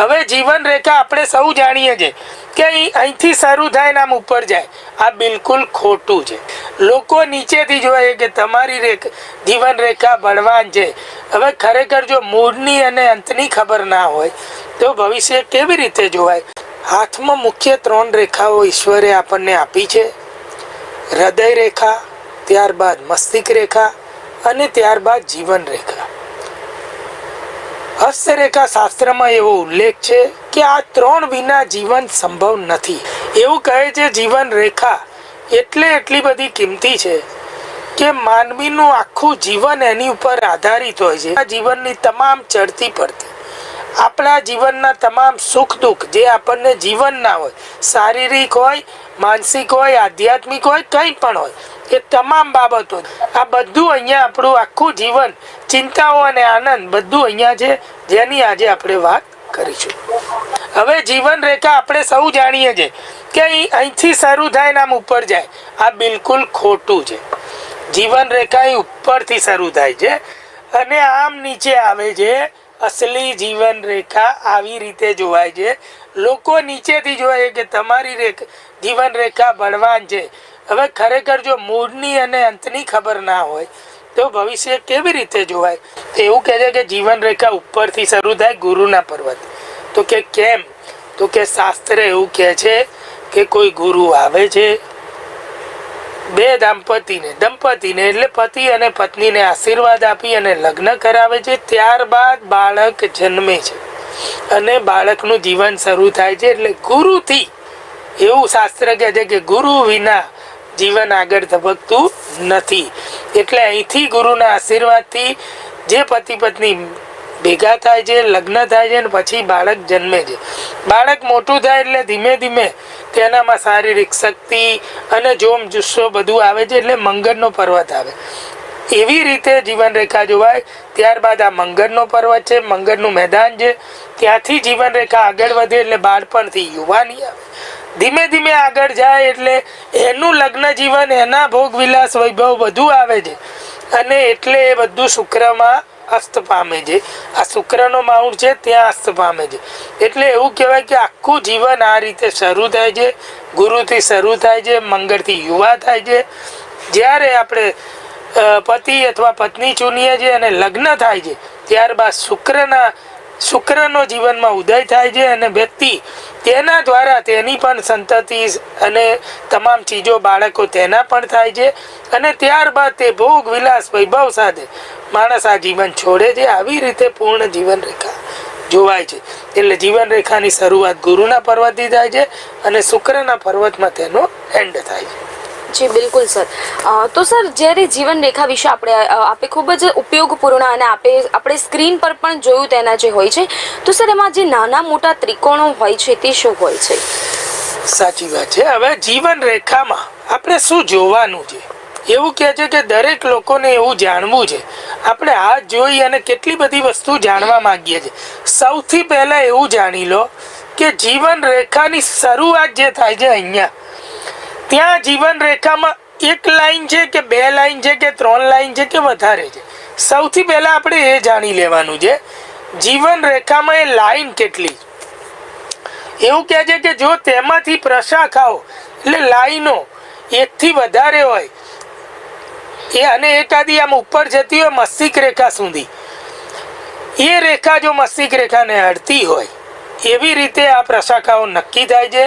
હવે જીવન રેખા આપણે સૌ જાણીએ છીએ કે અહીં અહીંથી શરૂ થાય ને આમ ઉપર જાય. આ બિલકુલ ખોટું છે. લોકો નીચેથી જોઈએ કે તમારી રેખ જીવન રેખા બળવાન છે. હવે ખરેખર જો મૂળની અને અંતની ખબર ના હોય, તો ભવિષ્ય કેવી રીતે જોવાય? હાથમાં મુખ્ય ત્રણ રેખાઓ ઈશ્વરે આપણને આપી છે. હૃદય રેખા, ત્યારબાદ મસ્તિષ્ક રેખા અને ત્યારબાદ જીવન રેખા. હસ્તરેખા શાસ્ત્રમાં એવો ઉલ્લેખ છે કે આ ત્રણ વિના જીવન સંભવ નથી. એવું કહે છે જીવન રેખા એટલે એટલી બધી કિંમતી છે કે માનવીનું આખું જીવન એની ઉપર આધારિત હોય છે. આ જીવનની તમામ ચડતી પડતી. આપણા જીવનના તમામ સુખ દુઃખ જે આપણને જીવનના હોય, શારીરિક હોય, માનસિક હોય, આધ્યાત્મિક હોય, કંઈ પણ હોય, એ તમામ બાબતો આ બધું અહીંયા આપણું આખું જીવન, ચિંતાઓ અને આનંદ બધું અહીંયા છે, જેની આજે આપણે વાત કરીશું. હવે જીવન રેખા આપણે સૌ જાણીએ છીએ કે અહીં અહીંથી શરૂ થાય ને આમ ઉપર જાય. આ બિલકુલ ખોટું છે. જીવન રેખા અહીં ઉપરથી શરૂ થાય છે અને આમ નીચે આવે છે અસલી જીવન રેખા આવી રીતે જોવાય છે. લોકો નીચેથી જોઈએ કે તમારી રેખ જીવન રેખા બળવાન છે. હવે ખરેખર જો મૂળની અને અંતની ખબર ના હોય, તો ભવિષ્ય કેવી રીતે જોવાય? તો એવું કહે છે કે જીવન રેખા ઉપરથી શરૂ થાય ગુરુના પર્વત. તો કે કેમ? તો કે શાસ્ત્ર એવું કહે છે કે કોઈ ગુરુ આવે છે બે દાંપતીને. દંપતીને એટલે પતિ અને પત્નીને આશીર્વાદ આપી અને લગ્ન કરાવે છે. ત્યારબાદ બાળક જન્મે છે. અને બાળકનું જીવન શરૂ થાય છે. એટલે ગુરુથી એવું શાસ્ત્ર કહે છે કે ગુરુ વિના જીવન આગળ ધબકતું નથી. એટલે અહીંથી ગુરુના આશીર્વાદથી જે પતિ પત્ની ભેગા થાય છે, લગ્ન થાય છે અને પછી બાળક જન્મે છે. બાળક મોટું થાય એટલે ધીમે ધીમે તેનામાં શારીરિક શક્તિ અને જોમ જુસ્સો બધું આવે છે એટલે મંગળનો પર્વત આવે. એવી રીતે જીવનરેખા જોવાય, ત્યારબાદ આ મંગળનો પર્વત છે, મંગળનું મેદાન છે. ત્યાંથી જીવનરેખા આગળ વધે એટલે બાળપણથી યુવાની આવે. ધીમે ધીમે આગળ જાય એટલે એનું લગ્ન જીવન, એના ભોગ વિલાસ, વૈભવ બધું આવે છે. અને એટલે એ બધું શુક્રમાં અસ્ત પામે છે. આ શુક્રનો માઉન્ટ છે, ત્યાં અસ્ત પામે છે. એટલે એવું કહેવાય કે આખું જીવન આ રીતે શરૂ થાય છે, ગુરુથી શરૂ થાય છે, મંગળથી યુવા થાય છે. જ્યારે આપણે પતિ અથવા પત્ની ચૂનીએ છીએ અને લગ્ન થાય છે, ત્યારબાદ શુક્રના શુક્રનો જીવનમાં ઉદય થાય છે અને વ્યક્તિ તેના દ્વારા તેની પણ સંતતિ અને તમામ ચીજો બાળકો તેના પણ થાય છે અને ત્યારબાદ તે ભોગ વિલાસ વૈભવ સાથે માણસ આ જીવન છોડે છે. આવી રીતે પૂર્ણ જીવન રેખા જોવાય છે. એટલે જીવન રેખાની શરૂઆત ગુરુના પર્વતથી થાય છે અને શુક્રના પર્વતમાં તેનો એન્ડ થાય છે. જી, બિલકુલ, સર. તો, સર, જ્યારે જીવન રેખા વિશે આપણે આપે ખૂબ જ ઉપયોગપૂર્ણ અને આપે, આપણે સ્ક્રીન પર પણ જોયું તેના જે હોય છે, તો, સર, એમાં જે નાના મોટા ત્રિકોણો હોય છે, તે શું હોય છે? સાચી વાત છે. હવે જીવન રેખામાં આપણે શું જોવાનું છે? એવું કહે છે કે દરેક લોકોને એવું જાણવું છે. આપણે આ જોઈ અને કેટલી બધી વસ્તુ જાણવા માંગીએ છીએ. સૌથી પહેલા એવું જાણી લો કે જીવન રેખાની શરૂઆત જે થાય છે અહીંયા ત્યાં જીવન રેખામાં એક લાઈન છે કે બે લાઈન છે કે ત્રણ લાઈન છે કે વધારે છે? સૌથી પહેલા આપણે એ જાણી લેવાનું છે, જીવન રેખામાં એ લાઈન કેટલી એવું કહે છે કે જો તેમાંથી પ્રશાખાઓ, એટલે લાઈનો એકથી વધારે હોય, એ અને એકાદી આમ ઉપર જતી હોય મસ્તિક રેખા સુધી, એ રેખા જો મસ્તિક રેખાને અડતી હોય, એવી રીતે આ પ્રશાખાઓ નક્કી થાય છે.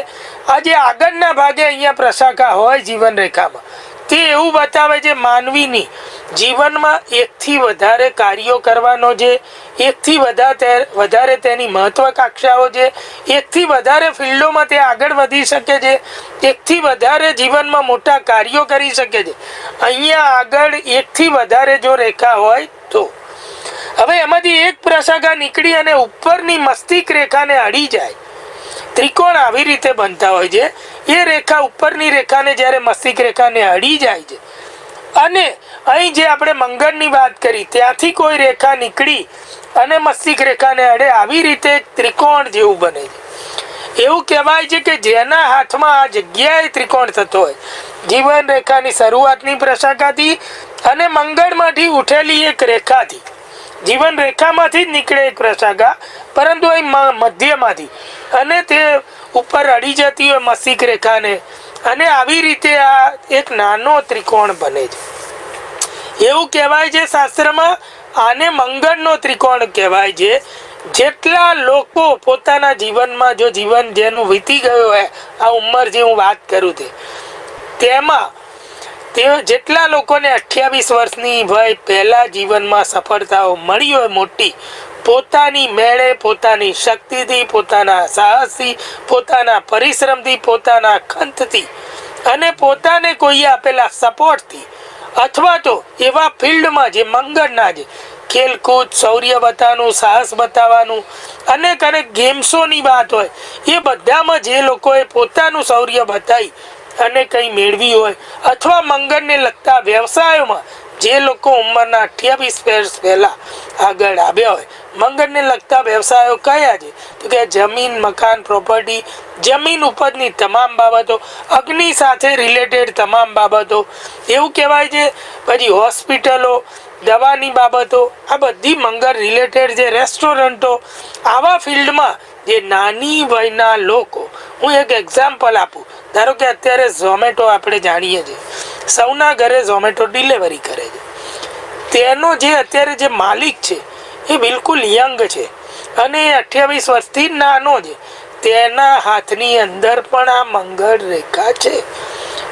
આ જે આગળના ભાગે અહીંયા પ્રશાખા હોય જીવન રેખામાં. તે એવું બતાવે છે, માનવીની જીવનમાં એકથી વધારે કાર્યો કરવાનો છે, એકથી વધારે તેની મહત્વાકાંક્ષાઓ છે, એકથી વધારે ફિલ્ડોમાં તે આગળ વધી શકે છે, એકથી વધારે જીવનમાં મોટા કાર્યો કરી શકે છે. અહીંયા આગળ એકથી વધારે જો રેખા હોય તો. હવે એમાંથી એક પ્રશાખા નીકળી અને ઉપરની મસ્તિષ્ક રેખાને અડી જાય. ત્રિકોણ આવી રીતે બનતા હોય છે. એ રેખા ઉપરની રેખાને જ્યારે મસ્તિક રેખાને અડી જાય છે. અને અહીં જે આપણે મંગળની વાત કરી, ત્યાંથી કોઈ રેખા નીકળી અને મસ્તિક રેખાને અડે, આવી રીતે ત્રિકોણ જેવું બને છે. એવું કહેવાય છે કે જેના હાથમાં આ જગ્યાએ ત્રિકોણ થતો હોય. જીવન રેખાની શરૂઆતની પ્રશાખાથી અને મંગળમાંથી ઉઠેલી એક રેખાથી. જીવન રેખામાંથી જ નીકળે એક પ્રશાખા પરંતુ અહીં મધ્યમાંથી. અને તે ઉપર અડી જતી હોય મસિક રેખાને, અને આવી રીતે આ એક નાનો ત્રિકોણ બને છે. એવું કહેવાય છે શાસ્ત્રમાં આને મંગળનો ત્રિકોણ કહેવાય છે. જેટલા લોકો પોતાના જીવનમાં, જો જીવન જેનું વીતી ગયું હોય, આ ઉંમર જે હું વાત કરું તે, તેમાં તે જેટલા લોકોને અઠ્યાવીસ વર્ષની વય પહેલા જીવનમાં સફળતાઓ મળી હોય મોટી, પોતાની મેળે પોતાની શક્તિથી, પોતાના સાહસથી, પોતાના પરિશ્રમથી, પોતાના ખંતથી અને પોતાને કોઈએ આપેલા સપોર્ટથી અથવા તો એવા ફિલ્ડમાં જે મંગળના છે ખેલકૂદ, શૌર્ય બતાવવાનું, સાહસ બતાવવાનું અનેક અનેક ગેમ્સોની વાત હોય, એ બધામાં જે લોકોએ પોતાનું શૌર્ય બતાવી અને કંઈ મેળવી હોય અથવા મંગળને લગતા વ્યવસાયોમાં જે લોકો ઉંમરના અઠ્યાવીસ વર્ષ પહેલાં આગળ આવ્યા હોય, મંગળને લગતા વ્યવસાયો કયા છે? તો કે જમીન, મકાન પ્રોપર્ટી જમીન ઉપરની તમામ બાબતો, અગ્નિ સાથે રિલેટેડ તમામ બાબતો, એવું કહેવાય છે. પછી હોસ્પિટલો, દવાની બાબતો, આ બધી મંગળ રિલેટેડ જે રેસ્ટોરન્ટો આવા ફિલ્ડમાં જે નાની વયના લોકો. હું એક એક્ઝામ્પલ આપું. ધારો કે અત્યારે ઝોમેટો આપણે જાણીએ છીએ. સૌના ઘરે ઝોમેટો ડિલિવરી કરે છે. તેનો જે અત્યારે જે માલિક છે, એ બિલકુલ યંગ છે અને એ અઠ્યાવીસ વર્ષથી નાનો છે. તેના હાથની અંદર પણ આ મંગળ રેખા છે.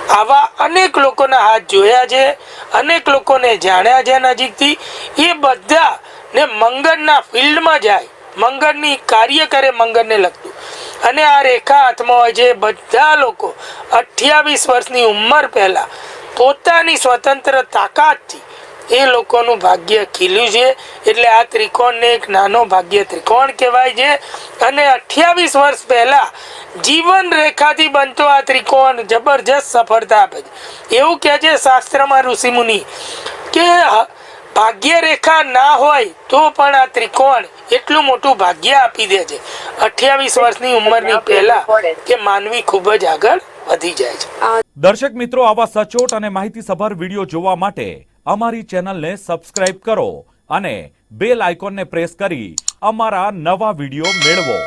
આવા અનેક લોકોના હાથ જોયા છે, અનેક લોકોને જાણ્યા છે નજીકથી. એ બધા ને મંગળના ફિલ્ડમાં જાય. મંગળની કાર્ય કરે મંગળને લગતું. અને આ રેખા હાથમાં હોય છે બધા લોકો અઠ્યાવીસ વર્ષની ઉંમર પહેલાં પોતાની સ્વતંત્ર તાકાતથી એ લોકોનું ભાગ્ય ખીલ્યું છે. એટલે આ ત્રિકોણને એક નાનો ભાગ્ય ત્રિકોણ કહેવાય છે. અને અઠ્યાવીસ વર્ષ પહેલાં જીવન રેખાથી બનતો આ ત્રિકોણ જબરજસ્ત સફળતા આપે છે. એવું કહે છે શાસ્ત્રમાં ઋષિમુનિ કે ભાગ્ય રેખા ના હોય તો પણ આ ત્રિકોણ એટલું મોટું ભાગ્ય આપી દે છે. અઠ્યાવીસ વર્ષની ઉંમરની પહેલા કે માનવી ખૂબ જ આગળ વધી જાય છે. દર્શક મિત્રો આવા સચોટ અને માહિતીસભર વીડિયો જોવા માટે અમારી ચેનલને સબસ્ક્રાઇબ કરો અને બેલ આઇકોનને પ્રેસ કરી અમારા નવા વીડિયો મેળવો.